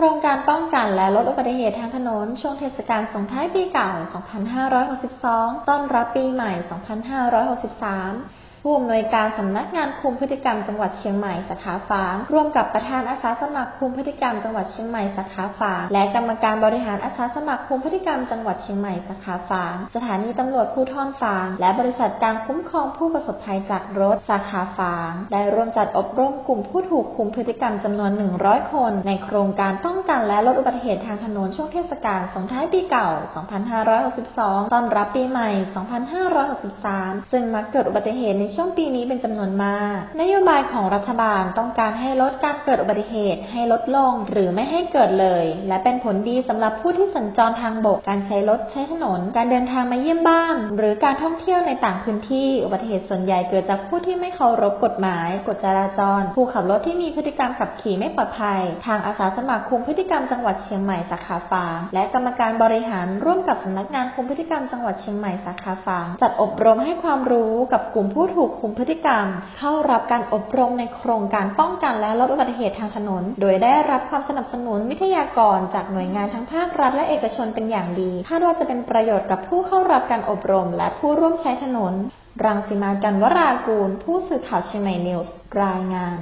โครงการป้องกันและลดอุบัติเหตุทางถนน ช่วงเทศกาลส่งท้ายปีเก่า 2562 ต้อนรับปีใหม่ 2563 ผู้อำนวยการสำนักงานคุมพฤติกรรมจังหวัดเชียงใหม่สาขาฝาง ร่วมกับประธานอาสาสมัครคุมพฤติกรรมจังหวัดเชียงใหม่สาขาฝาง และกรรมการบริหารอาสาสมัครคุมพฤติกรรมจังหวัดเชียงใหม่สาขาฝาง สถานีตำรวจภูธรฝาง และบริษัทการคุ้มครองผู้ประสบภัยจากรถสาขาฝาง ได้ร่วมจัดอบรมกลุ่มผู้ถูกคุมพฤติกรรมจำนวน 100 คน ในโครงการป้อง กันและลดอุบัติเหตุทางถนนช่วงเทศกาลสงท้ายปีเก่า 2562 ต้อนรับปีใหม่ 2563 ซึ่งมักเกิดอุบัติเหตุในช่วงปีนี้เป็นจำนวนมาก นโยบายของรัฐบาลต้องการให้ลดการเกิดอุบัติเหตุให้ลดลงหรือไม่ให้เกิดเลย และเป็นผลดีสำหรับผู้ที่สัญจรทางบก การใช้รถใช้ถนน การเดินทางมาเยี่ยมบ้าน หรือการท่องเที่ยวในต่างพื้นที่อุบัติเหตุส่วนใหญ่เกิดจากผู้ที่ไม่เคารพกฎหมาย กฎจราจร ผู้ขับรถที่มีพฤติกรรมขับขี่ไม่ปลอดภัย ทางอาสาสมัครคุมพฤติกรรมจังหวัดเชียงใหม่สาขาฝาง และกรรมการบริหารร่วมกับสำนักงานคุมพฤติกรรมจังหวัดเชียงใหม่สาขาฝาง จัดอบรมให้ความรู้กับกลุ่มผู้ถูกคุมพฤติกรรม เข้ารับการอบรมในโครงการป้องกันและลดอุบัติเหตุทางถนน โดยได้รับความสนับสนุนวิทยากรจากหน่วยงานทั้งภาครัฐและเอกชนเป็นอย่างดี คาดว่าจะเป็นประโยชน์กับผู้เข้ารับการอบรม และผู้ร่วมใช้ถนน รังสีมากันวรากูล ผู้สื่อข่าวเชียงใหม่นิวส์รายงาน